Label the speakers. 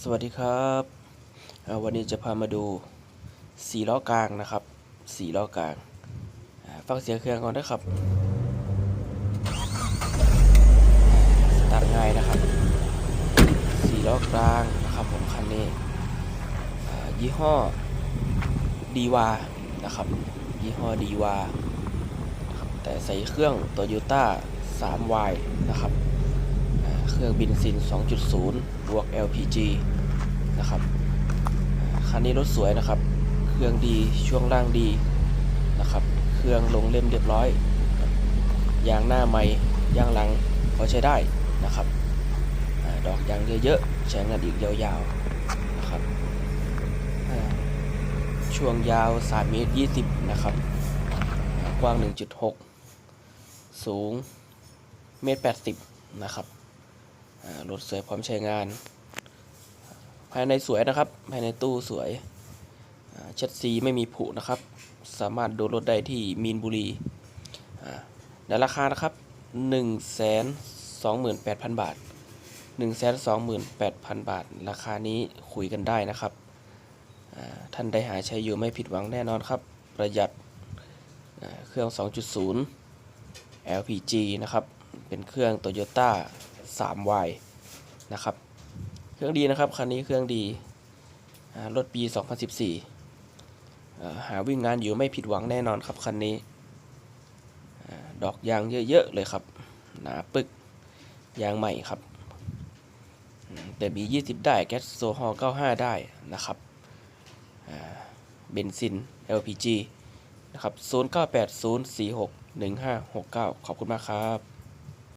Speaker 1: สวัสดีครับ วันนี้จะพามาดูสี่ล้อกลางนะครับสี่ล้อกลาง ฟังเสียงเครื่องก่อนนะครับ สตาร์ทง่ายนะครับสี่ล้อกลางนะครับผมคันนี้ยี่ห้อดีวานะครับ ยี่ห้อดีวาแต่ใส่เครื่อง Toyota 3Y นะครับ เครื่องบินซิน 2.0 บวก LPG นะครับ คันนี้รถสวยนะครับ เครื่องดี ช่วงล่างดีนะครับ เครื่องลงเล่มเรียบร้อย ยางหน้าไม่ยางหลังพอใช้ได้นะครับอดอกยางเยอะๆ ใช้งานอีกยาวๆนะครับ ช่วงยาว 3 เมตร 20 นะครับ กว้าง 1.6 สูงเมตร 80 นะครับ รถสวยพร้อมใช้งาน ภายในสวยนะครับ ภายในตู้สวยเช็ดสีไม่มีผุนะครับ สามารถดูรถได้ที่มีนบุรีในราคานะครับ 1 2 8 0 0 0 บาท 1 2 8 0 0 0 บาท ราคานี้คุยกันได้นะครับ ท่านได้หาใช้อยู่ไม่ผิดหวังแน่นอนครับ ประหยัดเครื่อง 2.0 LPG นะครับ เป็นเครื่อง Toyota 3Y นะครับ เครื่องดีนะครับ คันนี้เครื่องดี รถปี 2014อ่หาวิ่งงานอยู่ไม่ผิดหวังแน่นอนครับคันนี้อดอกยางเยอะ ๆ เลยครับ หนาปึก ยางใหม่ครับ แต่มี 20 ได้แก๊สโซฮอล์95 ได้นะครับเบนซิน LPG นะครับ0980461569 ขอบคุณมากครับ